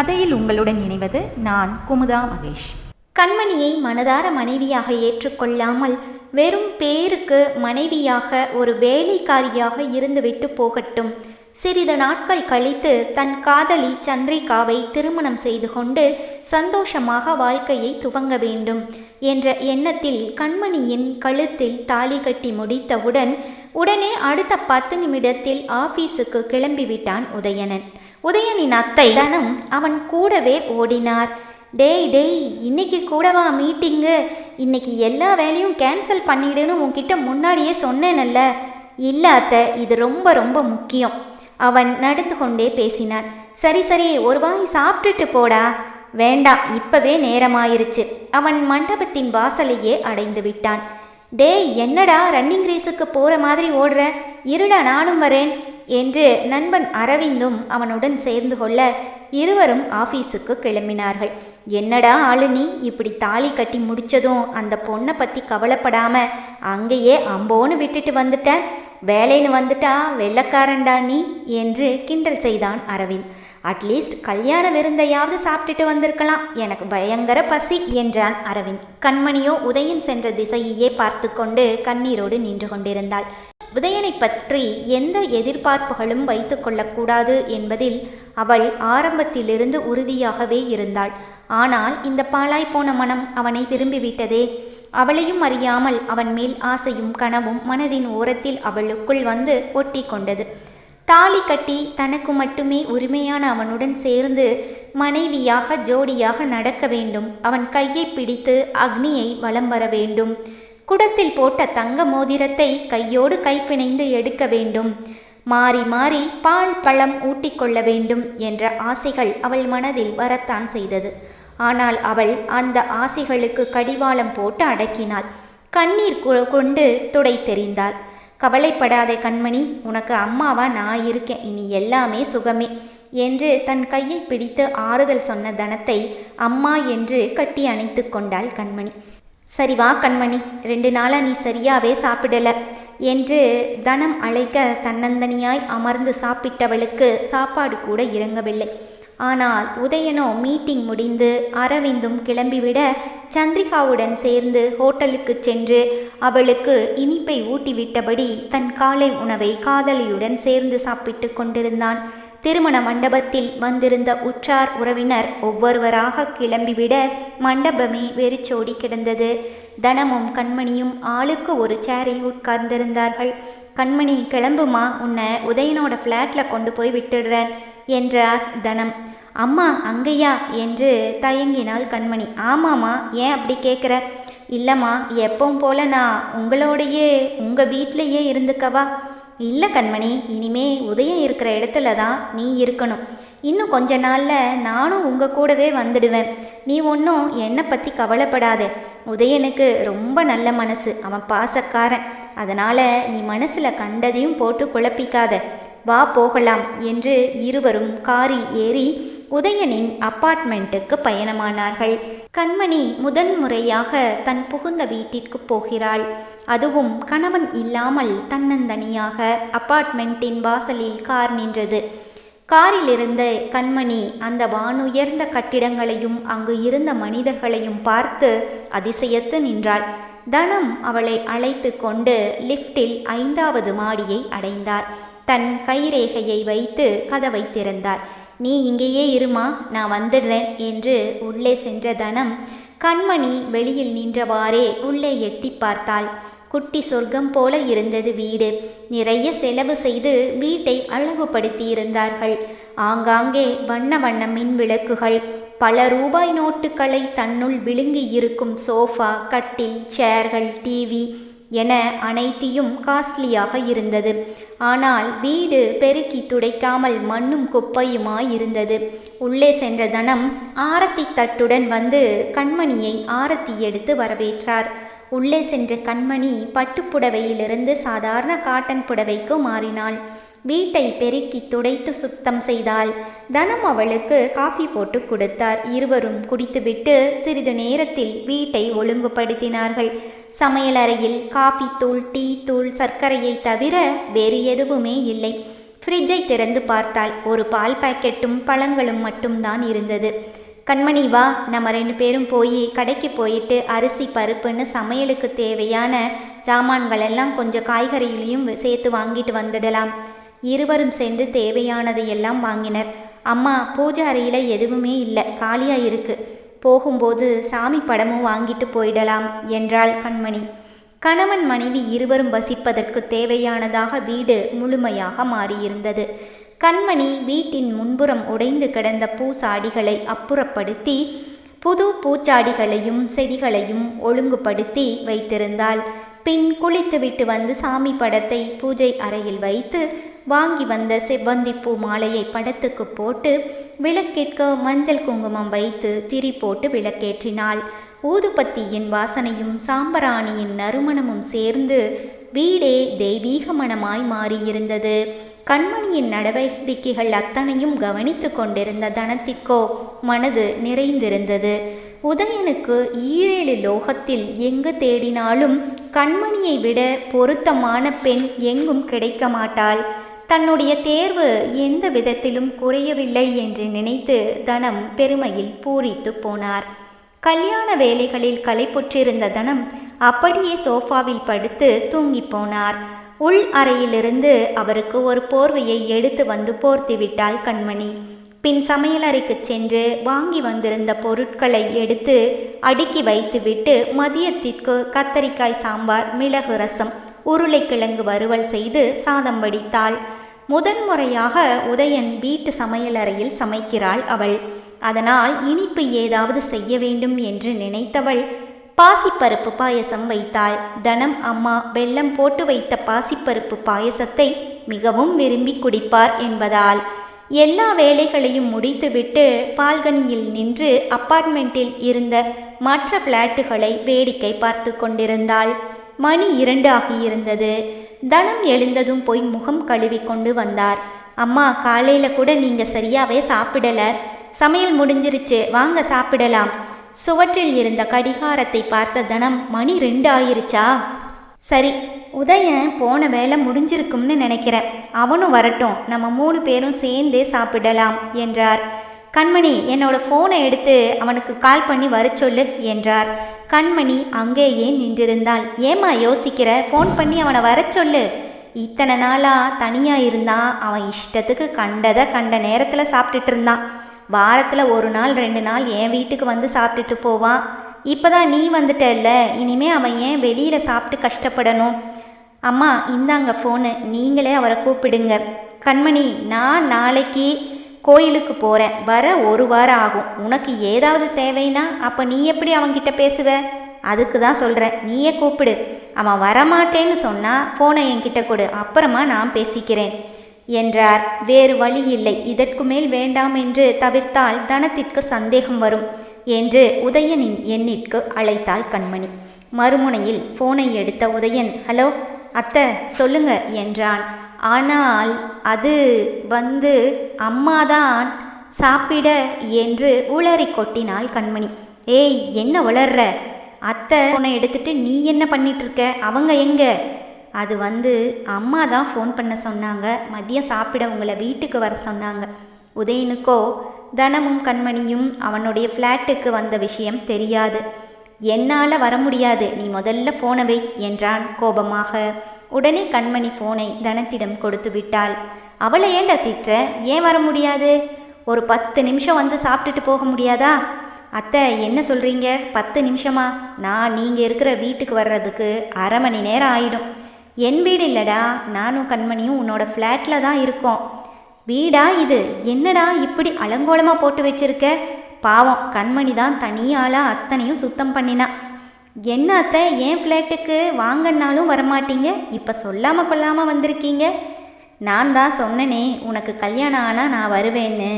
கதையில் உங்களுடன் இணைவது நான் குமுதா மகேஷ். கண்மணியை மனதார மனைவியாக ஏற்றுக்கொள்ளாமல் வெறும் பேருக்கு மனைவியாக ஒரு வேலைக்காரியாக இருந்துவிட்டு போகட்டும். சிறிது நாட்கள் கழித்து தன் காதலி சந்திரிகாவை திருமணம் செய்து கொண்டு சந்தோஷமாக வாழ்க்கையை துவங்க வேண்டும் என்ற எண்ணத்தில் கண்மணியின் கழுத்தில் தாலி கட்டி முடித்தவுடன் உடனே அடுத்த பத்து நிமிடத்தில் ஆபீஸுக்கு கிளம்பிவிட்டான் உதயணன். உதயனின் அத்தை தனம் அவன் கூடவே ஓடினார். டேய் டேய் இன்னைக்கு கூடவா மீட்டிங்கு? இன்னைக்கு எல்லா வேலையும் கேன்சல் பண்ணிடுன்னு உன்கிட்ட முன்னாடியே சொன்னேனல்ல. இல்லை அத்தை இது ரொம்ப ரொம்ப முக்கியம். அவன் நடந்து கொண்டே பேசினான். சரி சரி ஒரு வாய் சாப்பிட்டுட்டு போடா. வேண்டாம் இப்பவே நேரமாயிருச்சு. அவன் மண்டபத்தின் வாசலையே அடைந்து விட்டான். டேய் என்னடா ரன்னிங் ரேஸுக்கு போகிற மாதிரி ஓடுற? இருடா நானும் வரேன். என்று நண்பன் அரவிந்தும் அவனுடன் சேர்ந்து கொள்ள இருவரும் ஆஃபீஸுக்கு கிளம்பினார்கள். என்னடா ஆளு நீ? இப்படி தாலி கட்டி முடித்ததும் அந்த பொண்ணை பற்றி கவலைப்படாமல் அங்கேயே அம்போன்னு விட்டுட்டு வந்துட்ட. வேலைன்னு வந்துட்டா வெள்ளக்காரன்டா நீ? என்று கிண்டல் செய்தான் அரவிந்த். அட்லீஸ்ட் கல்யாண விருந்தையாவது சாப்பிட்டுட்டு வந்திருக்கலாம். எனக்கு பயங்கர பசி என்றான் அரவிந்த். கண்மணியோ உதயன் சென்ற திசையையே பார்த்து கொண்டு கண்ணீரோடு நின்று கொண்டிருந்தாள். உதயனை பற்றி எந்த எதிர்பார்ப்புகளும் வைத்து கொள்ளக்கூடாது என்பதில் அவள் ஆரம்பத்திலிருந்து உறுதியாகவே இருந்தாள். ஆனால் இந்த பாழாய் போன மனம் அவனை விரும்பிவிட்டதே அவளையும் அறியாமல் அவன் மேல் ஆசையும் கனவும் மனதின் ஓரத்தில் அவளுக்குள் வந்து ஒட்டி கொண்டது. தாலி கட்டி தனக்கு மட்டுமே உரிமையான அவனுடன் சேர்ந்து மனைவியாக ஜோடியாக நடக்க வேண்டும். அவன் கையை பிடித்து அக்னியை வலம் வர வேண்டும். குடத்தில் போட்ட தங்க மோதிரத்தை கையோடு கைப்பிணைந்து எடுக்க வேண்டும். மாறி மாறி பால் பழம் ஊட்டிக்கொள்ள வேண்டும் என்ற ஆசைகள் அவள் மனதில் வரத்தான் செய்தது. ஆனால் அவள் அந்த ஆசைகளுக்கு கடிவாளம் போட்டு அடக்கினாள். கண்ணீர் கொண்டு துடை தெரிந்தாள். கவலைப்படாதே கண்மணி உனக்கு அம்மாவா நான் இருக்கேன். இனி எல்லாமே சுகமே என்று தன் கையை பிடித்து ஆறுதல் சொன்ன தனத்தை அம்மா என்று கட்டி அணைத்து கொண்டாள் கண்மணி. சரி வா கண்மணி ரெண்டு நாளாக நீ சரியாவே சாப்பிடல என்று தனம் அழைக்க தன்னந்தனியாய் அமர்ந்து சாப்பிட்டவளுக்கு சாப்பாடு கூட இறங்கவில்லை. ஆனால் உதயனோ மீட்டிங் முடிந்து அரவிந்தும் கிளம்பிவிட சந்திரிகாவுடன் சேர்ந்து ஹோட்டலுக்கு சென்று அவளுக்கு இனிப்பை ஊட்டிவிட்டபடி தன் காலை உணவை காதலியுடன் சேர்ந்து சாப்பிட்டு கொண்டிருந்தான். திருமண மண்டபத்தில் வந்திருந்த உற்றார் உறவினர் ஒவ்வொருவராக கிளம்பிவிட மண்டபமே வெறிச்சோடி கிடந்தது. தனமும் கண்மணியும் ஆளுக்கு ஒரு சேரில் உட்கார்ந்திருந்தார்கள். கண்மணி கிளம்புமா? உன்னை உதயனோட ஃப்ளாட்டில் கொண்டு போய் விட்டுடுறேன் என்றார் தனம். அம்மா அங்கேயா? என்று தயங்கினாள் கண்மணி. ஆமாம்மா ஏன் அப்படி கேட்குற இல்லைம்மா எப்பவும் போல நான் உங்களோடையே உங்கள் வீட்டிலையே இருந்துக்கவா? இல்லை கண்மணி இனிமே உதயம் இருக்கிற இடத்துல தான் நீ இருக்கணும். இன்னும் கொஞ்ச நாளில் நானும் உங்கள் கூடவே வந்துடுவேன். நீ ஒன்றும் என்னை பற்றி கவலைப்படாத. உதயனுக்கு ரொம்ப நல்ல மனசு. அவன் பாசக்காரன். அதனால் நீ மனசில் கண்டதையும் போட்டு குழப்பிக்காத. வா போகலாம் என்று இருவரும் காரில் ஏறி உதயனின் அப்பார்ட்மெண்ட்டுக்கு பயணமானார்கள். கண்மணி முதன்முறையாக தன் புகுந்த வீட்டிற்கு போகிறாள். அதுவும் கணவன் இல்லாமல் தன்னந்தனியாக அப்பார்ட்மெண்ட்டின் வாசலில் கார் நின்றது. காரிலிருந்து கண்மணி அந்த வானுயர்ந்த கட்டிடங்களையும் அங்கு இருந்த மனிதர்களையும் பார்த்து அதிசயத்து நின்றாள். தனம் அவளை அழைத்து கொண்டு லிஃப்டில் ஐந்தாவது மாடியை அடைந்தார். தன் கைரேகையை வைத்து கதவை திறந்தார். நீ இங்கேயே இருமா நான் வந்துடுறேன் என்று உள்ளே சென்ற தனம் கண்மணி வெளியில் நின்றவாறே உள்ளே எட்டி பார்த்தாள். குட்டி சொர்க்கம் போல இருந்தது வீடு. நிறைய செலவு செய்து வீட்டை அழகுபடுத்தியிருந்தார்கள். ஆங்காங்கே வண்ண வண்ண மின் விளக்குகள் பல ரூபாய் நோட்டுகளை தன்னுள் விழுங்கி இருக்கும் சோஃபா கட்டில் சேர்கள் டிவி என அனைத்தையும் காஸ்ட்லியாக இருந்தது. ஆனால் வீடு பெருக்கி துடைக்காமல் மண்ணும் குப்பையுமாய் இருந்தது உள்ளே சென்ற தனம் ஆரத்தி தட்டுடன் வந்து கண்மணியை ஆரத்தி எடுத்து வரவேற்றார். உள்ளே சென்ற கண்மணி பட்டுப்புடவையிலிருந்து சாதாரண காட்டன் புடவைக்கு மாறினாள். வீட்டை பெருக்கி துடைத்து சுத்தம் செய்தாள். தனம் அவளுக்கு காஃபி போட்டு கொடுத்தார். இருவரும் குடித்துவிட்டு சிறிது நேரத்தில் வீட்டை ஒழுங்குபடுத்தினார்கள். சமையலறையில் காஃபி தூள் டீ தூள் சர்க்கரையை தவிர வேறு எதுவுமே இல்லை. ஃப்ரிட்ஜை திறந்து பார்த்தாள். ஒரு பால் பாக்கெட்டும் பழங்களும் மட்டும்தான் இருந்தது. கண்மணி வா. நம்ம ரெண்டு பேரும் போய் கடைக்கு போயிட்டு அரிசி பருப்புன்னு சமையலுக்கு தேவையான சாமான்கள் எல்லாம் கொஞ்சம் காய்கறிகளையும் சேர்த்து வாங்கிட்டு வந்துடலாம். இருவரும் சென்று தேவையானதை எல்லாம் வாங்கினர். அம்மா பூஜை அறையில் எதுவுமே இல்லை. காலியாக இருக்கு. போகும்போது சாமி படமும் வாங்கிட்டு போயிடலாம் என்றாள் கண்மணி. கணவன் மனைவி இருவரும் வசிப்பதற்கு தேவையானதாக வீடு முழுமையாக மாறியிருந்தது. கண்மணி வீட்டின் முன்புறம் உடைந்து கிடந்த பூசாடிகளை அப்புறப்படுத்தி புது பூச்சாடிகளையும் செடிகளையும் ஒழுங்குபடுத்தி வைத்திருந்தாள். பின் குளித்துவிட்டு வந்து சாமி படத்தை பூஜை அறையில் வைத்து வாங்கி வந்த செவ்வந்தி பூ மாலையை படத்துக்கு போட்டு விளக்கேற்க மஞ்சள் குங்குமம் வைத்து திரி போட்டு விளக்கேற்றினாள். ஊதுபத்தியின் வாசனையும் சாம்பராணியின் நறுமணமும் சேர்ந்து வீடே தெய்வீக மணமாய் மாறியிருந்தது. கண்மணியின் நடவடிக்கைகள் அத்தனையும் கவனித்து கொண்டிருந்த தனத்திற்கோ மனது நிறைந்திருந்தது. உதயனுக்கு ஈரேழு லோகத்தில் எங்கு தேடினாலும் கண்மணியை விட பொருத்தமான பெண் எங்கும் கிடைக்க மாட்டாள். தன்னுடைய தேர்வு எந்த விதத்திலும் குறையவில்லை என்று நினைத்து தனம் பெருமையில் பூரித்து போனார். கல்யாண வேலைகளில் களைப்புற்றிருந்த தனம் அப்படியே சோஃபாவில் படுத்து தூங்கிப் போனார். உள் அறையிலிருந்து அவருக்கு ஒரு போர்வையை எடுத்து வந்து போர்த்தி விட்டாள் கண்மணி. பின் சமையலறைக்கு சென்று வாங்கி வந்திருந்த பொருட்களை எடுத்து அடுக்கி வைத்துவிட்டு மதியத்திற்கு கத்தரிக்காய் சாம்பார் மிளகு ரசம் உருளைக்கிழங்கு வறுவல் செய்து சாதம் வடித்தாள். முதன்முறையாக உதயன் வீட்டு சமையலறையில் சமைக்கிறாள் அவள். அதனால் இனிப்பு ஏதாவது செய்ய வேண்டும் என்று நினைத்தவள் பாசிப்பருப்பு பாயசம் வைத்தாள். தனம் அம்மா வெல்லம் போட்டு வைத்த பாசிப்பருப்பு பாயசத்தை மிகவும் விரும்பி குடிப்பார் என்பதால். எல்லா வேலைகளையும் முடித்துவிட்டு பால்கனியில் நின்று அப்பார்ட்மெண்ட்டில் இருந்த மற்ற பிளாட்டுகளை வேடிக்கை பார்த்து கொண்டிருந்தாள். மணி இரண்டு ஆகியிருந்தது. தனம் எழுந்ததும் போய் முகம் கழுவி கொண்டு வந்தார். அம்மா காலையில் கூட நீங்கள் சரியாகவே சாப்பிடல. சமையல் முடிஞ்சிருச்சு. வாங்க சாப்பிடலாம். சுவற்றில் இருந்த கடிகாரத்தை பார்த்த தனம் மணி ரெண்டு ஆயிருச்சா சரி உதயன் போன வேலை முடிஞ்சிருக்கும்னு நினைக்கிறேன் அவனும் வரட்டும். நம்ம மூணு பேரும் சேர்ந்தே சாப்பிடலாம் என்றார். கண்மணி என்னோட ஃபோனை எடுத்து அவனுக்கு கால் பண்ணி வர சொல்லு என்றார். கண்மணி அங்கேயே நின்றிருந்தாள். ஏமா யோசிக்கிற? ஃபோன் பண்ணி அவனை வர சொல்லு. இத்தனை நாளாக தனியாக இருந்தான் அவன் இஷ்டத்துக்கு கண்டதை கண்ட நேரத்தில் சாப்பிட்டுட்டு இருந்தான். வாரத்தில் ஒரு நாள் ரெண்டு நாள் என் வீட்டுக்கு வந்து சாப்பிட்டுட்டு போவான் இப்போ தான் நீ வந்துட்டல்ல இனிமே அவன் ஏன் வெளியில் சாப்பிட்டு கஷ்டப்படணும்? அம்மா இந்தாங்க ஃபோனு நீங்களே அவரை கூப்பிடுங்க. கண்மணி நான் நாளைக்கு கோயிலுக்கு போகிறேன் வர ஒரு வாரம் ஆகும். உனக்கு ஏதாவது தேவைன்னா அப்போ நீ எப்படி அவன்கிட்ட பேசுவ? அதுக்கு தான் சொல்கிறேன் நீயே கூப்பிடு. அவன் வரமாட்டேன்னு சொன்னால் ஃபோனை என்கிட்ட கொடு. அப்புறமா நான் பேசிக்கிறேன். என்றார். வேறு வழி இல்லை இதற்கு மேல் வேண்டாம் என்று தவிர்த்தால் தனத்திற்கு சந்தேகம் வரும் என்று உதயனின் எண்ணிற்கு அழைத்தாள் கண்மணி. மறுமுனையில் ஃபோனை எடுத்த உதயன் ஹலோ அத்தை சொல்லுங்க என்றான். ஆனால் அது வந்து அம்மாதான் சாப்பிட என்று உளறி கொட்டினாள் கண்மணி. ஏய் என்ன உளர்ற அத்தை உன்னை எடுத்துட்டு நீ என்ன பண்ணிட்டு இருக்க? அவங்க எங்க? அது வந்து அம்மா தான் ஃபோன் பண்ண சொன்னாங்க. மதியம் சாப்பிட உங்களை வீட்டுக்கு வர சொன்னாங்க. உதயனுக்கோ தனமும் கண்மணியும் அவனுடைய ஃப்ளாட்டுக்கு வந்த விஷயம் தெரியாது. என்னால் வர முடியாது. நீ முதல்ல ஃபோனை வை என்றான் கோபமாக. உடனே கண்மணி ஃபோனை தனத்திடம் கொடுத்து விட்டாள். அவளை ஏண்டா திட்ட ஏன் வர முடியாது? ஒரு பத்து நிமிஷம் வந்து சாப்பிட்டுட்டு போக முடியாதா? அத்தை என்ன சொல்கிறீங்க பத்து நிமிஷமா? நான் நீங்கள் இருக்கிற வீட்டுக்கு வர்றதுக்கு அரை மணி நேரம் ஆகிடும் என் வீடு இல்லைடா நானும் கண்மணியும் உன்னோட ஃப்ளாட்டில் தான் இருக்கோம். வீடா இது என்னடா இப்படி அலங்கோலமாக போட்டு வச்சிருக்க? பாவம் கண்மணி தான் தனியாளாக அத்தனையும் சுத்தம் பண்ணினா. என்ன அத்தை என் ஃப்ளாட்டுக்கு வாங்கன்னாலும் வரமாட்டீங்க? இப்போ சொல்லாமல் கொள்ளாமல் வந்திருக்கீங்க? நான் தான் சொன்னனே உனக்கு கல்யாணம் ஆனால் நான் வருவேன்னு.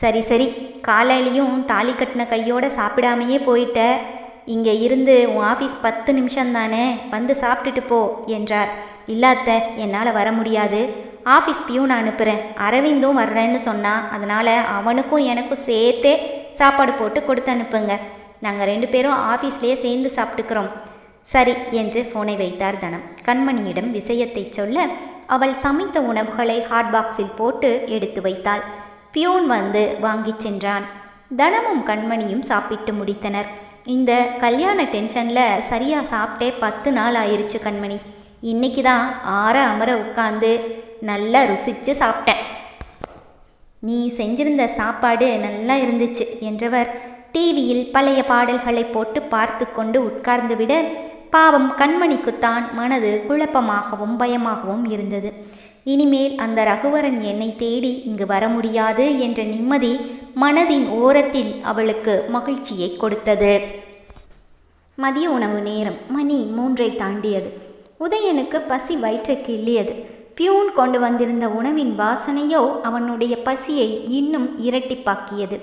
சரி சரி காலையிலையும் தாலி கட்டின கையோட சாப்பிடாமையே போயிட்ட. இங்கே இருந்து உன் ஆஃபீஸ் பத்து நிமிஷம் தானே வந்து சாப்பிட்டுட்டு போ என்றார். இல்லாத்த என்னால் வர முடியாது. ஆஃபீஸ் பியூன் அனுப்புகிறேன் அரவிந்தும் வர்றேன்னு சொன்னான் அதனால் அவனுக்கும் எனக்கும் சேர்த்தே சாப்பாடு போட்டு கொடுத்து அனுப்புங்க. நாங்கள் ரெண்டு பேரும் ஆஃபீஸ்லேயே சேர்ந்து சாப்பிட்டுக்கிறோம். சரி என்று ஃபோனை வைத்தார் தனம். கண்மணியிடம் விஷயத்தை சொல்ல அவள் சமைத்த உணவுகளை ஹாட் பாக்ஸில் போட்டு எடுத்து வைத்தாள். பியூன் வந்து வாங்கிச் சென்றான். தனமும் கண்மணியும் சாப்பிட்டு முடித்தனர். இந்த கல்யாண டென்ஷனில் சரியாக சாப்பிட்டே பத்து நாள் ஆயிடுச்சு கண்மணி. இன்னைக்கு தான் ஆற அமர உட்காந்து நல்லா ருசித்து சாப்பிட்டேன். நீ செஞ்சிருந்த சாப்பாடு நல்லா இருந்துச்சு என்றவர் டிவியில் பழைய பாடல்களை போட்டு பார்த்து கொண்டு உட்கார்ந்து விட பாவம் கண்மணிக்குத்தான் மனது குழப்பமாகவும் பயமாகவும் இருந்தது. இனிமேல் அந்த ரகுவரன் என்னை தேடி இங்கு வர முடியாது என்ற நிம்மதி மனதின் ஓரத்தில் அவளுக்கு மகிழ்ச்சியை கொடுத்தது. மதிய உணவு நேரம் மணி மூன்றை தாண்டியது. உதயனுக்கு பசி வயிற்றை கிள்ளியது. பியூன் கொண்டு வந்திருந்த உணவின் வாசனையோ அவனுடைய பசியை இன்னும் இரட்டிப்பாக்கியது.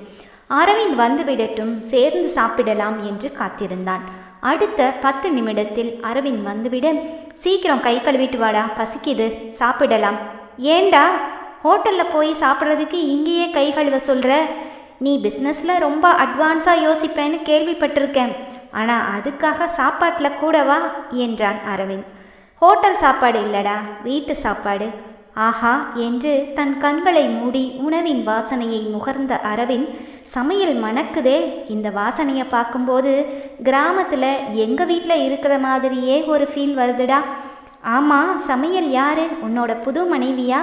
அரவிந்த் வந்துவிடட்டும் சேர்ந்து சாப்பிடலாம் என்று காத்திருந்தான். அடுத்த பத்து நிமிடத்தில் அரவிந்த் வந்துவிட சீக்கிரம் கை கழுவிட்டு வாடா பசிக்குது சாப்பிடலாம். ஏண்டா? ஹோட்டலில் போய் சாப்பிட்றதுக்கு இங்கேயே கை கழுவ சொல்கிற நீ பிஸ்னஸில் ரொம்ப அட்வான்ஸாக யோசிப்பேன்னு கேள்விப்பட்டிருக்கேன். ஆனால் அதுக்காக சாப்பாட்டில் கூடவா என்றான் அரவிந்த். ஹோட்டல் சாப்பாடு இல்லடா வீட்டு சாப்பாடு. ஆஹா என்று தன் கண்களை மூடி உணவின் வாசனையை முகர்ந்த அரவிந்த் சமையல் மணக்குதே இந்த வாசனையை பார்க்கும்போது கிராமத்தில் எங்கள் வீட்டில் இருக்கிற மாதிரியே ஒரு ஃபீல் வருதுடா. ஆமாம் சமையல் யார்? உன்னோட புது மனைவியா?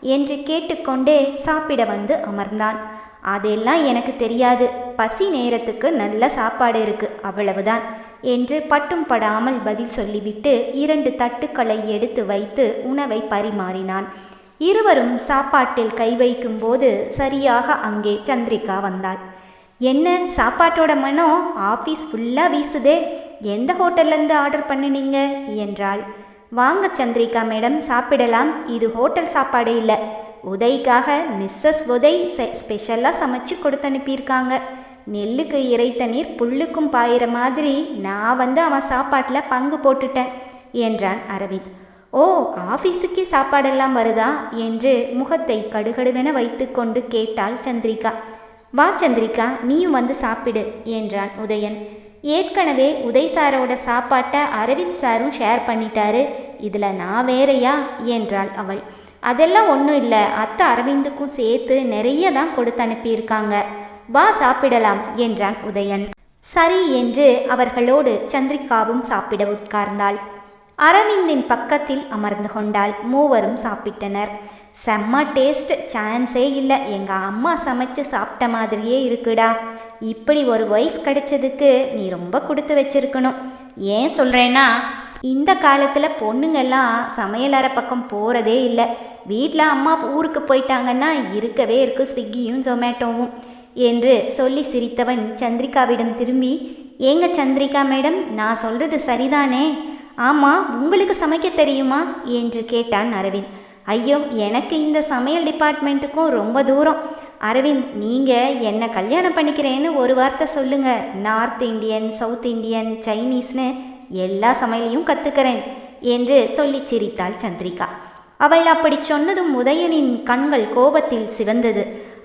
என்று கேட்டுக்கொண்டே சாப்பிட வந்து அமர்ந்தான். அதெல்லாம் எனக்கு தெரியாது. பசி நேரத்துக்கு நல்ல சாப்பாடு இருக்கு அவ்வளவுதான் என்று பட்டும் படாமல் பதில் சொல்லிவிட்டு இரண்டு தட்டுக்களை எடுத்து வைத்து உணவை பரிமாறினான். இருவரும் சாப்பாட்டில் கை வைக்கும்போது சரியாக அங்கே சந்திரிகா வந்தாள். என்ன சாப்பாட்டோட மனம் ஆஃபீஸ் ஃபுல்லாக வீசுதே. எந்த ஹோட்டல்லேருந்து ஆர்டர் பண்ணினீங்க? என்றாள். வாங்க சந்திரிகா மேடம் சாப்பிடலாம். இது ஹோட்டல் சாப்பாடு இல்லை. உதைக்காக மிஸ்ஸஸ் உதை ஸ்பெஷலாக சமைச்சு கொடுத்து அனுப்பியிருக்காங்க நெல்லுக்கு இறைத்த நீர் புல்லுக்கும் பாயிற மாதிரி நான் வந்து அவன் சாப்பாட்டில் பங்கு போட்டுட்டேன் என்றான் அரவிந்த். ஓ ஆஃபீஸுக்கே சாப்பாடெல்லாம் வருதா? என்று முகத்தை கடுகடுவென வைத்துக்கொண்டு கேட்டாள் சந்திரிகா. வா சந்திரிகா நீயும் வந்து சாப்பிடு என்றான் உதயன். ஏற்கனவே உதய் சாரோட சாப்பாட்டை அரவிந்த் சாரும் ஷேர் பண்ணிட்டாரு. இதில் நான் வேறையா? என்றாள் அவள். அதெல்லாம் ஒன்றும் இல்லை. அத்தை அரவிந்துக்கும் சேர்த்து நிறைய தான் கொடுத்து அனுப்பியிருக்காங்க. வா சாப்பிடலாம் என்றான் உதயன். சரி என்று அவர்களோடு சந்திரிகாவும் சாப்பிட உட்கார்ந்தாள். அரவிந்தின் பக்கத்தில் அமர்ந்து கொண்டாள். மூவரும் சாப்பிட்டனர். செம்ம டேஸ்ட் சான்ஸே இல்லை. எங்கள் அம்மா சமைச்சு சாப்பிட்ட மாதிரியே இருக்குடா. இப்படி ஒரு ஒய்ஃப் கிடைச்சதுக்கு நீ ரொம்ப கொடுத்து வச்சிருக்கணும். ஏன் சொல்கிறேன்னா இந்த காலத்தில் பொண்ணுங்கெல்லாம் சமையலறை பக்கம் போகிறதே இல்லை. வீட்டில் அம்மா ஊருக்கு போயிட்டாங்கன்னா இருக்கவே இருக்கு ஸ்விக்கியும் ஜொமேட்டோவும் என்று சொல்லி சிரித்தவன் சந்திரிகாவிடம் திரும்பி ஏங்க சந்திரிகா மேடம் நான் சொல்கிறது சரிதானே? ஆமாம் உங்களுக்கு சமைக்க தெரியுமா? என்று கேட்டான் அரவிந்த். ஐயோ எனக்கு இந்த சமையல் டிபார்ட்மெண்ட்டுக்கும் ரொம்ப தூரம். அரவிந்த் நீங்கள் என்னை கல்யாணம் பண்ணிக்கிறேன்னு ஒரு வார்த்தை சொல்லுங்கள் நார்த் இந்தியன் சவுத் இந்தியன் சைனீஸ்னு எல்லா சமையலையும் கற்றுக்கிறேன் என்று சொல்லி சிரித்தாள் சந்திரிகா. அவள் அப்படி சொன்னதும் உதயனின் கண்கள் கோபத்தில் சிவந்தது.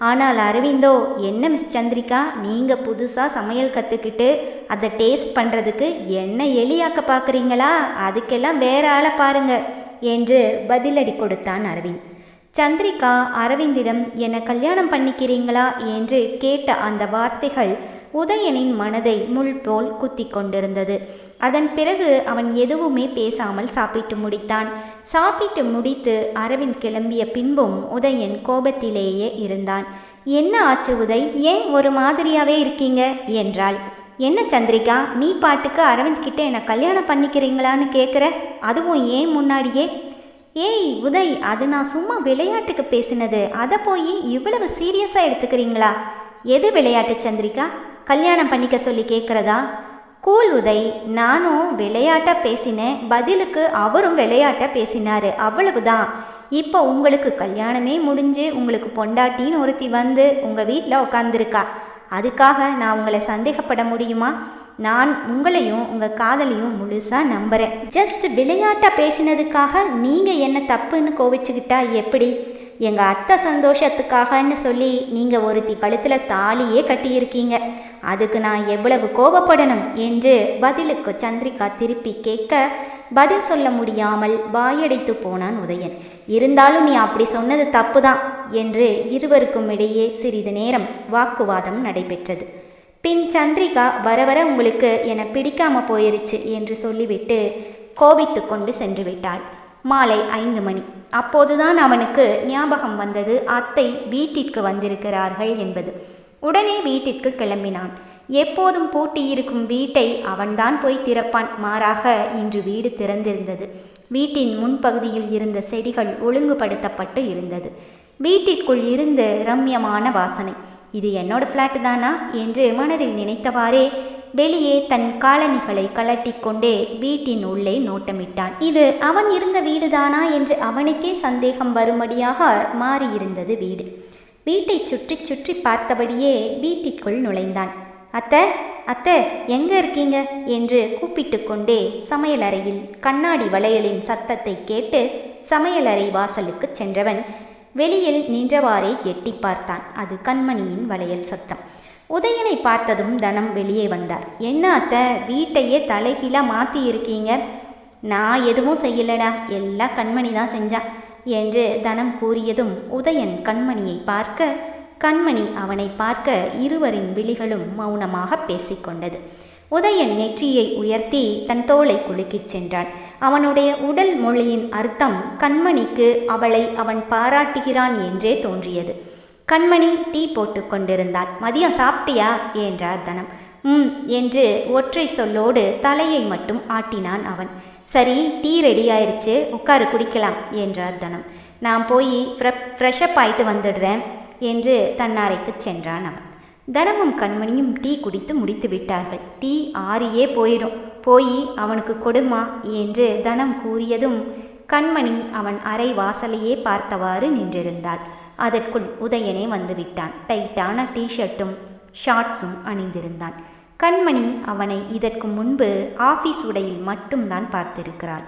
ஆனால் அரவிந்தோ என்ன மிஸ் சந்திரிகா? நீங்கள் புதுசாக சமையல் கற்றுக்கிட்டு அதை டேஸ்ட் பண்ணுறதுக்கு என்ன எளியாக்க பார்க்குறீங்களா அதுக்கெல்லாம் வேற ஆளை பாருங்க என்று பதிலடி கொடுத்தான் அரவிந்த். சந்திரிகா அரவிந்திடம் என்னை கல்யாணம் பண்ணிக்கிறீங்களா? என்று கேட்ட அந்த வார்த்தைகள் உதயனின் மனதை முள் போல் குத்தி கொண்டிருந்தது. அதன் பிறகு அவன் எதுவுமே பேசாமல் சாப்பிட்டு முடித்தான். சாப்பிட்டு முடித்து அரவிந்த் கிளம்பிய பின்பும் உதயன் கோபத்திலேயே இருந்தான். என்ன ஆச்சு உதய்? ஏன் ஒரு மாதிரியாவே இருக்கீங்க? என்றாள். என்ன சந்திரிகா நீ பாட்டுக்கு அரவிந்த் கிட்ட என்னை கல்யாணம் பண்ணிக்கிறீங்களான்னு கேட்குற அதுவும் ஏன் முன்னாடியே? ஏய் உதய் அது நான் சும்மா விளையாட்டுக்கு பேசினது. அதை போய் இவ்வளவு சீரியஸாக எடுத்துக்கிறீங்களா? எது விளையாட்டு சந்திரிகா? கல்யாணம் பண்ணிக்க சொல்லி கேட்குறதா கூல் உதய். நானும் விளையாட்டாக பேசினேன். பதிலுக்கு அவரும் விளையாட்டாக பேசினாரு. அவ்வளவுதான். இப்போ உங்களுக்கு கல்யாணமே முடிஞ்சு உங்களுக்கு பொண்டாட்டின்னு ஒருத்தி வந்து உங்கள் வீட்டில் உட்காந்துருக்கா அதுக்காக நான் உங்களை சந்தேகப்பட முடியுமா? நான் உங்களையும் உங்கள் காதலையும் முழுசாக நம்புகிறேன் ஜஸ்ட் விளையாட்டாக பேசினதுக்காக நீங்கள் என்ன தப்புன்னு கோவிச்சுக்கிட்டா எப்படி? எங்கள் அத்தை சந்தோஷத்துக்காகன்னு சொல்லி நீங்கள் ஒருத்தி கழுத்தில் தாலியே கட்டியிருக்கீங்க. அதுக்கு நான் எவ்வளவு கோபப்படணும் என்று பதிலுக்கு சந்திரிகா திருப்பி கேட்க பதில் சொல்ல முடியாமல் வாயடைத்து போனான் உதயன். இருந்தாலும் நீ அப்படி சொன்னது தப்புதான் என்று இருவருக்கும் இடையே சிறிது நேரம் வாக்குவாதம் நடைபெற்றது. பின் சந்திரிகா வர வர உங்களுக்கு என பிடிக்காம போயிருச்சு என்று சொல்லிவிட்டு கோபித்து கொண்டு சென்று விட்டாள். மாலை ஐந்து மணி. அப்போதுதான் அவனுக்கு ஞாபகம் வந்தது அத்தை வீட்டிற்கு வந்திருக்கிறார்கள் என்பது. உடனே வீட்டிற்கு கிளம்பினான். எப்போதும் பூட்டியிருக்கும் வீட்டை அவன்தான் போய் திறப்பான். மாறாக இன்று வீடு திறந்திருந்தது. வீட்டின் முன்பகுதியில் இருந்த செடிகள் ஒழுங்குபடுத்தப்பட்டு இருந்தது. வீட்டிற்குள் இருந்து ரம்யமான வாசனை. இது என்னோட ஃப்ளாட் தானா? என்று மனதில் நினைத்தவாறே வெளியே தன் காலணிகளை கலட்டிக்கொண்டே வீட்டின் உள்ளே நோட்டமிட்டான். இது அவன் இருந்த வீடுதானா? என்று அவனுக்கே சந்தேகம் வரும்படியாக மாறியிருந்தது வீடு. வீட்டை சுற்றி சுற்றி பார்த்தபடியே வீட்டிற்குள் நுழைந்தான். அத்தை அத்தை எங்க இருக்கீங்க? என்று கூப்பிட்டு கொண்டே சமையலறையில் கண்ணாடி வளையலின் சத்தத்தை கேட்டு சமையலறை வாசலுக்கு சென்றவன் வெளியில் நின்றவாறே எட்டி பார்த்தான். அது கண்மணியின் வளையல் சத்தம். உதயனை பார்த்ததும் தனம் வெளியே வந்தார். என்ன அத்தை வீட்டையே தலைகீழாக மாற்றி இருக்கீங்க நான் எதுவும் செய்யலடா. எல்லாம் கண்மணி தான் செஞ்சான் என்று தனம் கூறியதும் உதயன் கண்மணியை பார்க்க கண்மணி அவனை பார்க்க இருவரின் விழிகளும் மௌனமாக பேசிக்கொண்டது. உதயன் நெற்றியை உயர்த்தி தன் தோளை குலுக்கிச் சென்றான். அவனுடைய உடல் மொழியின் அர்த்தம் கண்மணிக்கு அவளை அவன் பாராட்டுகிறான் என்றே தோன்றியது. கண்மணி டீ போட்டு கொண்டிருந்தான். மதியம் சாப்பிட்டியா? என்றார் தனம். ம் என்று ஒற்றை சொல்லோடு தலையை மட்டும் ஆட்டினான் அவன். சரி டீ ரெடி ஆயிடுச்சு உட்காரு குடிக்கலாம் என்றார் தனம். நான் போய் ஃப்ரெஷ் ஃப்ரெஷ்அப் ஆயிட்டு வந்துடுறேன் என்று தன் அறைக்கு சென்றான் அவன். தனமும் கண்மணியும் டீ குடித்து முடித்து விட்டார்கள். டீ ஆறியே போயிடும். போய் அவனுக்கு கொடுமா என்று தனம் கூறியதும் கண்மணி அவன் அறை வாசலையே பார்த்தவாறு நின்றிருந்தாள். அதற்குள் உதயனே வந்துவிட்டான். டைட்டான டீஷர்ட்டும் ஷார்ட்ஸும் அணிந்திருந்தான். கண்மணி அவனை இதற்கு முன்பு ஆபீஸ் உடையில் மட்டும்தான் பார்த்திருக்கிறாள்.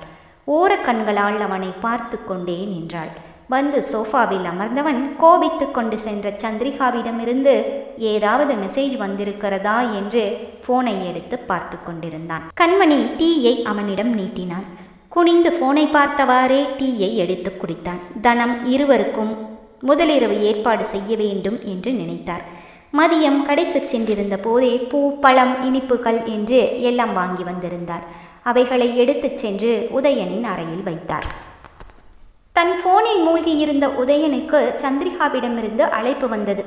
ஓரக்கண்களால் அவனை பார்த்து கொண்டே நின்றாள். வந்து சோஃபாவில் அமர்ந்தவன் கோபித்து கொண்டு சென்ற சந்திரிகாவிடமிருந்து ஏதாவது மெசேஜ் வந்திருக்கிறதா என்று போனை எடுத்து பார்த்து கொண்டிருந்தான். கண்மணி டீயை அவனிடம் நீட்டினான். குனிந்து போனை பார்த்தவாறே டீயை எடுத்து குடித்தான். தனம் இருவருக்கும் முதலிரவு ஏற்பாடு செய்ய வேண்டும் என்று நினைத்தார். மதியம் கடைக்கு சென்றிருந்த போதே பூ பழம் இனிப்புகள் என்று எல்லாம் வாங்கி வந்திருந்தார். அவைகளை எடுத்துச் சென்று உதயனின் அறையில் வைத்தார். தன் போனில் மூழ்கியிருந்த உதயனுக்கு சந்திரிகாவிடமிருந்து அழைப்பு வந்தது.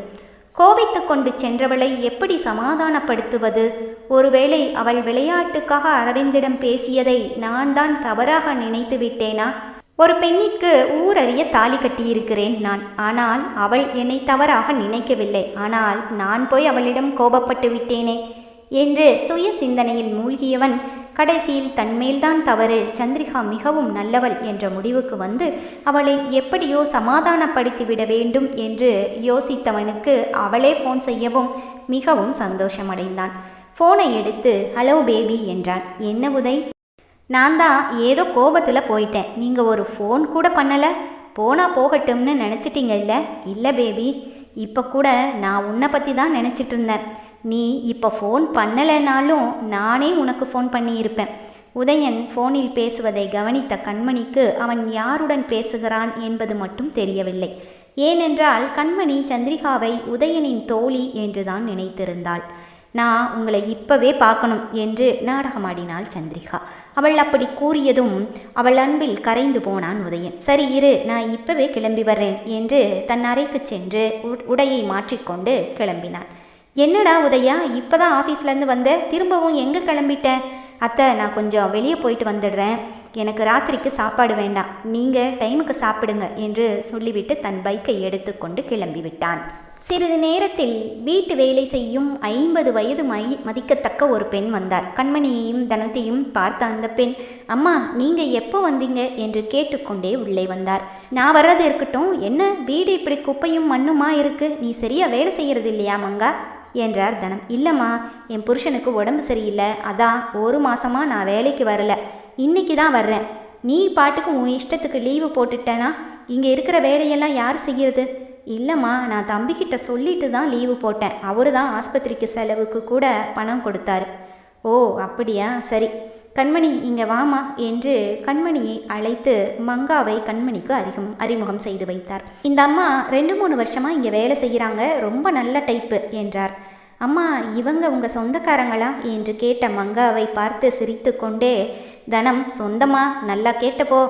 கோபித்து கொண்டு சென்றவளை எப்படி சமாதானப்படுத்துவது? ஒருவேளை அவள் விளையாட்டுக்காக அரவிந்திடம் பேசியதை நான் தான் தவறாக நினைத்து விட்டேனா? ஒரு பெண்ணிற்கு ஊரறிய தாலி கட்டியிருக்கிறேன் நான். ஆனால் அவள் என்னை தவறாக நினைக்கவில்லை. ஆனால் நான் போய் அவளிடம் கோபப்பட்டு விட்டேனே என்று சுய சிந்தனையில் மூழ்கியவன் கடைசியில் தன்மேல்தான் தவறு. சந்திரிகா மிகவும் நல்லவள் என்ற முடிவுக்கு வந்து அவளை எப்படியோ சமாதானப்படுத்திவிட வேண்டும் என்று யோசித்தவனுக்கு அவளே ஃபோன் செய்யவும் மிகவும் சந்தோஷமடைந்தான். ஃபோனை எடுத்து ஹலோ பேபி என்றான். என்ன உதய்? நான் தான் ஏதோ கோபத்தில் போயிட்டேன். நீங்கள் ஒரு ஃபோன் கூட பண்ணலை. போனால் போகட்டும்னு நினச்சிட்டீங்க இல்லை? இல்லை பேபி இப்போ கூட நான் உன்னை பற்றி தான் நினச்சிட்டு இருந்தேன். நீ இப்போ ஃபோன் பண்ணலைனாலும் நானே உனக்கு ஃபோன் பண்ணியிருப்பேன். உதயன் ஃபோனில் பேசுவதை கவனித்த கண்மணிக்கு அவன் யாருடன் பேசுகிறான் என்பது மட்டும் தெரியவில்லை. ஏனென்றால் கண்மணி சந்திரிகாவை உதயனின் தோழி என்றுதான் நினைத்திருந்தாள். நான் உங்களை இப்பவே பார்க்கணும் என்று நாடகமாடினாள் சந்திரிகா. அவள் அப்படி கூறியதும் அவள் அன்பில் கரைந்து போனான் உதயன். சரி இரு நான் இப்பவே கிளம்பி வர்றேன் என்று தன் அறைக்கு சென்று உடையை மாற்றிக்கொண்டு கிளம்பினான் என்னடா உதயா இப்பதான் ஆஃபீஸ்லேருந்து வந்த? திரும்பவும் எங்கே கிளம்பிட்ட? அத்தை நான் கொஞ்சம் வெளியே போயிட்டு வந்துடுறேன். எனக்கு ராத்திரிக்கு சாப்பாடு வேண்டாம். நீங்கள் டைமுக்கு சாப்பிடுங்க என்று சொல்லிவிட்டு தன் பைக்கை எடுத்துக்கொண்டு கிளம்பி விட்டான் சிறிது நேரத்தில் வீட்டு வேலை செய்யும் ஐம்பது வயது மை மதிக்கத்தக்க ஒரு பெண் வந்தார். கண்மணியையும் தனத்தையும் பார்த்த அந்த பெண் அம்மா நீங்கள் எப்போ வந்தீங்க? என்று கேட்டுக்கொண்டே உள்ளே வந்தார். நான் வர்றது இருக்கட்டும். என்ன? வீடு இப்படி குப்பையும் மண்ணுமா இருக்கு? நீ சரியா வேலை செய்யறது இல்லையா மங்கா? என்றார் தனம். இல்லைம்மா என் புருஷனுக்கு உடம்பு சரியில்லை. அதான் ஒரு மாசமா நான் வேலைக்கு வரல. இன்னைக்கு தான் வர்றேன். நீ பாட்டுக்கு உன் இஷ்டத்துக்கு லீவு போட்டுட்டேனா இங்கே இருக்கிற வேலையெல்லாம் யார் செய்கிறது இல்லைம்மா நான் தம்பிக்கிட்ட சொல்லிட்டு தான் லீவு போட்டேன். அவரு தான் ஆஸ்பத்திரிக்கு செலவுக்கு கூட பணம் கொடுத்தாரு. ஓ அப்படியா? சரி. கண்மணி இங்கே வாமா என்று கண்மணியை அழைத்து மங்காவை கண்மணிக்கு அறிமுகம் அறிமுகம் செய்து வைத்தார். இந்த அம்மா ரெண்டு மூணு வருஷமாக இங்கே வேலை செய்கிறாங்க ரொம்ப நல்ல டைப்பு என்றார். அம்மா இவங்க உங்கள் சொந்தக்காரங்களா என்று கேட்ட மங்காவை பார்த்து சிரித்து கொண்டே தனம் சொந்தமா? நல்லா கேட்டப்போ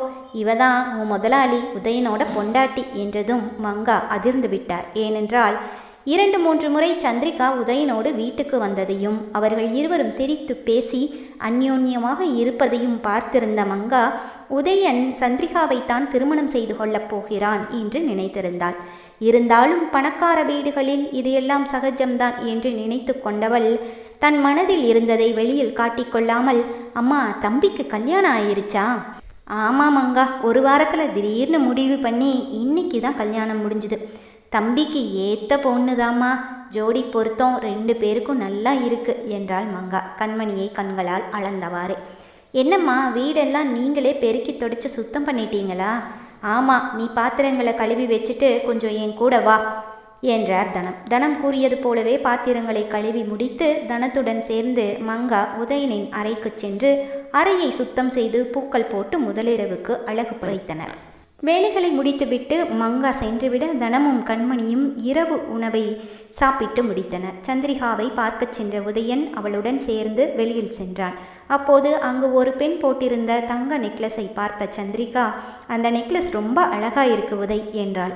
இவ தான் உன் முதலாளி உதயனோட பொண்டாட்டி என்றதும் மங்கா அதிர்ந்து விட்டார். ஏனென்றால் இரண்டு மூன்று முறை சந்திரிகா உதயனோடு வீட்டுக்கு வந்ததையும் அவர்கள் இருவரும் சிரித்து பேசி அந்யோன்யமாக இருப்பதையும் பார்த்திருந்த மங்கா உதயன் சந்திரிகாவைத்தான் திருமணம் செய்து கொள்ளப் போகிறான் என்று நினைத்திருந்தாள். இருந்தாலும் பணக்கார வீடுகளில் இது எல்லாம் சகஜம்தான் என்று நினைத்து கொண்டவள் தன் மனதில் இருந்ததை வெளியில் காட்டிக்கொள்ளாமல் அம்மா தம்பிக்கு கல்யாணம் ஆயிருச்சா? ஆமாம் மங்கா ஒரு வாரத்தில் திடீர்னு முடிவு பண்ணி இன்னைக்கு தான் கல்யாணம் முடிஞ்சுது. தம்பிக்கு ஏத்த பொண்ணுதாம்மா. ஜோடி பொருத்தம் ரெண்டு பேருக்கும் நல்லா இருக்கு என்றாள் மங்கா. கண்மணியை கண்களால் அளந்தவாறு. என்னம்மா வீடெல்லாம் நீங்களே பெருக்கி தொடச்சி சுத்தம் பண்ணிட்டீங்களா? ஆமாம் நீ பாத்திரங்களை கழுவி வச்சுட்டு கொஞ்சம் என் கூட வா என்றார் தனம். தனம் கூறியது போலவே பாத்திரங்களை கழுவி முடித்து தனத்துடன் சேர்ந்து மங்கா உதயனின் அறைக்குச் சென்று அறையை சுத்தம் செய்து பூக்கள் போட்டு முதலிரவுக்கு அழகு வைத்தனர் வேலைகளை முடித்துவிட்டு மங்கா சென்றுவிட தனமும் கண்மணியும் இரவு உணவை சாப்பிட்டு முடித்தனர். சந்திரிகாவை பார்க்கச் சென்ற உதயன் அவளுடன் சேர்ந்து வெளியில் சென்றான். அப்போது அங்கு ஒரு பெண் போட்டிருந்த தங்க நெக்லஸை பார்த்த சந்திரிகா அந்த நெக்லஸ் ரொம்ப அழகா இருக்கு உதய் என்றாள்.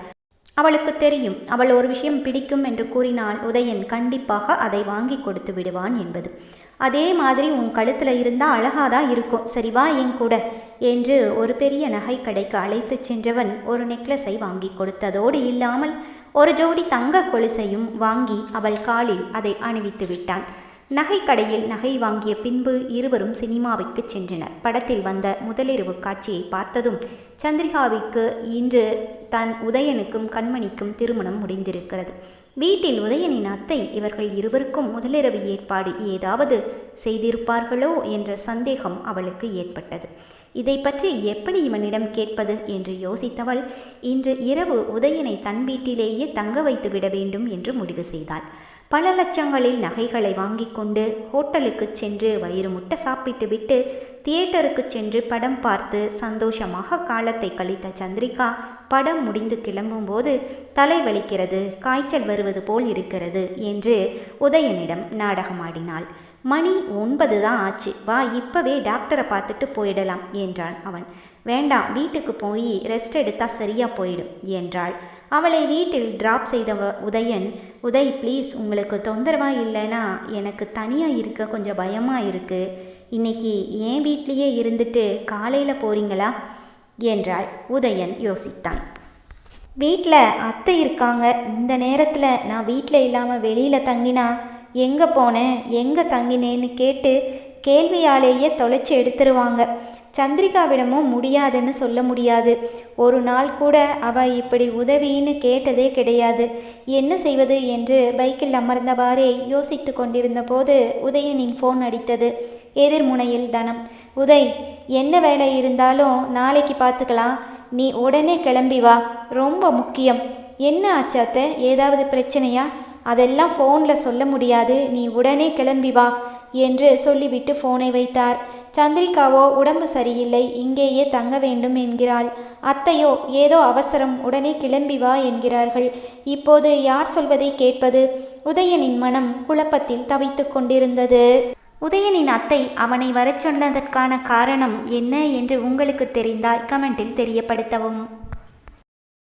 அவளுக்கு தெரியும். அவள் ஒரு விஷயம் பிடிக்கும் என்று கூறினால் உதயன் கண்டிப்பாக அதை வாங்கி கொடுத்து விடுவான் என்பது. அதே மாதிரி உன் கழுத்தில் இருந்தால் அழகாதான் இருக்கும். சரி வா என் கூட. என்று ஒரு பெரிய நகை கடைக்கு அழைத்துச் சென்றவன் ஒரு நெக்லஸை வாங்கி கொடுத்ததோடு இல்லாமல் ஒரு ஜோடி தங்க கொலுசையும் வாங்கி அவள் காலில் அதை அணிவித்து விட்டான். நகைக்கடையில் நகை வாங்கிய பின்பு இருவரும் சினிமாவிற்கு சென்றனர். படத்தில் வந்த முதலிரவு காட்சியை பார்த்ததும் சந்திரிகாவிற்கு இன்று தன் உதயனுக்கும் கண்மணிக்கும் திருமணம் முடிந்திருக்கிறது. வீட்டில் உதயனின் அத்தை இவர்கள் இருவருக்கும் முதலிரவு ஏற்பாடு ஏதாவது செய்திருப்பார்களோ என்ற சந்தேகம் அவளுக்கு ஏற்பட்டது. இதை பற்றி எப்படி இவனிடம் கேட்பது என்று யோசித்தவள் இன்று இரவு உதயனை தன் வீட்டிலேயே தங்க வைத்து விட வேண்டும் என்று முடிவு செய்தாள். பல லட்சங்களில் நகைகளை வாங்கி கொண்டு ஹோட்டலுக்கு சென்று வயிறு முட்டை சாப்பிட்டு விட்டு தியேட்டருக்கு சென்று படம் பார்த்து சந்தோஷமாக காலத்தை கழித்த சந்திரிகா படம் முடிந்து கிளம்பும்போது தலை வலிக்கிறது காய்ச்சல் வருவது போல் இருக்கிறது என்று உதயனிடம் நாடகமாடினாள். மணி ஒன்பது தான் ஆச்சு. வா இப்பவே டாக்டரை பார்த்துட்டு போயிடலாம் என்றான் அவன். வேண்டாம் வீட்டுக்கு போய் ரெஸ்ட் எடுத்தா சரியா போயிடும் என்றாள். அவளை வீட்டில் டிராப் செய்த உதயன் உதய் ப்ளீஸ் உங்களுக்கு தொந்தரவா இல்லைன்னா எனக்கு தனியாக இருக்க கொஞ்சம் பயமாக இருக்குது இன்னைக்கு ஏன் வீட்லேயே இருந்துட்டு காலையில் போகிறீங்களா என்றாள் உதயன் யோசித்தான். வீட்டில் அத்தை இருக்காங்க. இந்த நேரத்தில் நான் வீட்டில் இல்லாமல் வெளியில் தங்கினா எங்கே போனேன்? எங்கே தங்கினேன்னு கேட்டு கேள்வியாலேயே தொலைச்சி எடுத்துருவாங்க. சந்திரிகாவிடமும் முடியாதுன்னு சொல்ல முடியாது. ஒரு நாள் கூட அவ இப்படி உதவின்னு கேட்டதே கிடையாது. என்ன செய்வது என்று பைக்கில் அமர்ந்தவாறே யோசித்து கொண்டிருந்த போது உதயனின் ஃபோன் அடித்தது. எதிர்முனையில் தனம். உதய் என்ன வேலை இருந்தாலும் நாளைக்கு பார்த்துக்கலாம். நீ உடனே கிளம்பி வா. ரொம்ப முக்கியம். என்ன ஆச்சு அத்தை? ஏதாவது பிரச்சனையா? அதெல்லாம் ஃபோனில் சொல்ல முடியாது. நீ உடனே கிளம்பி வா என்று சொல்லிவிட்டு ஃபோனை வைத்தார். சந்திரிகாவோ உடம்பு சரியில்லை. இங்கேயே தங்க வேண்டும் என்கிறாள். அத்தையோ ஏதோ அவசரம். உடனே கிளம்பி வா என்கிறார்கள். இப்போது யார் சொல்வதை கேட்பது? உதயனின் மனம் குழப்பத்தில் தவித்து கொண்டிருந்தது. உதயனின் அத்தை அவனை வரச் சொன்னதற்கான காரணம் என்ன என்று உங்களுக்கு தெரிந்தால் கமெண்டில் தெரியப்படுத்தவும்.